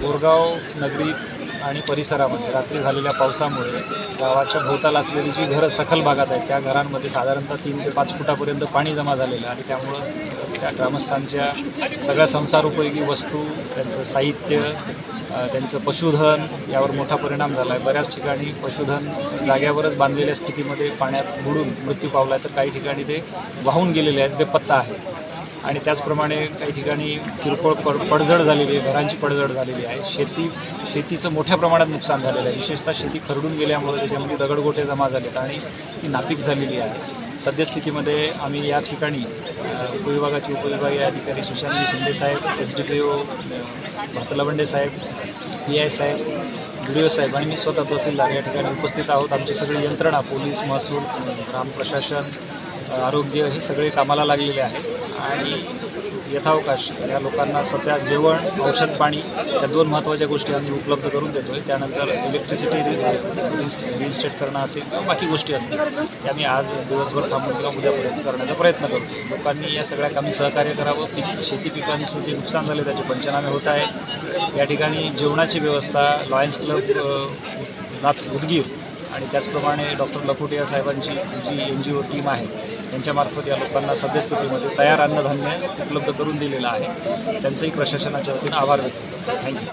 गोरगाव नगरी आणि परिसरामध्ये रात्री झालेल्या पावसामुळे गावाच्या भोवताल असलेली जी घरं सखल भागात आहेत त्या घरांमध्ये साधारणतः तीन ते पाच फुटापर्यंत पाणी जमा झालेलं आणि त्यामुळं त्या ग्रामस्थांच्या सगळ्या संसारोपयोगी वस्तू त्यांचं साहित्य त्यांचं पशुधन यावर मोठा परिणाम झाला आहे. बऱ्याच ठिकाणी पशुधन जाग्यावरच बांधलेल्या स्थितीमध्ये पाण्यात बुडून मृत्यू पावला आहे तर काही ठिकाणी ते वाहून गेलेले आहेत बेपत्ता आहे. आणि त्याचप्रमाणे काही ठिकाणी किरकोळ पड पडझड झालेली आहे घरांची पडझड झालेली आहे. शेती शेतीचं मोठ्या प्रमाणात नुकसान झालेलं आहे. विशेषतः शेती खरडून गेल्यामुळे त्याच्यामध्ये दगडगोटे जमा झालेत आणि ती नापीक झालेली आहे. सद्यस्थितीमध्ये आम्ही या ठिकाणी उपविभागाचे उपविभागीय अधिकारी सुशांत शिंदे साहेब S D P O Bhatlawande Saheb P I साहेब डी डी ओ साहेब आणि मी स्वतः तहसीलदार या ठिकाणी उपस्थित आहोत. आमची सगळी यंत्रणा पोलीस महसूल ग्राम प्रशासन आरोग्य हे सगळे कामाला लागलेले आहे. आणि यथावकाश या लोकांना सध्या जेवण औषध पाणी या दोन महत्त्वाच्या गोष्टी आम्ही उपलब्ध करून देतो आहे त्यानंतर इलेक्ट्रिसिटी रिइन्स्टेट करणं असेल किंवा बाकी गोष्टी असतील त्या आम्ही आज दिवसभर थांबून किंवा उद्यापर्यंत करण्याचा प्रयत्न करतो लोकांनी या सगळ्या कामी सहकार्य करावं. पीक शेती पिकांचं जे नुकसान झाले त्याचे पंचनामे होत आहे या ठिकाणी जेवणाची व्यवस्था लॉयन्स क्लब नाथ उदगीर आणि त्याचप्रमाणे डॉक्टर लखोटिया साहेबांची जी एन जी ओ टीम आहे यांच्यामार्फत या लोकांना सद्यस्थितीमध्ये तयार अन्नधान्य उपलब्ध करून दिलेलं आहे. त्यांचंही प्रशासनाच्या वतीनं आभार व्यक्त करतो. थँक्यू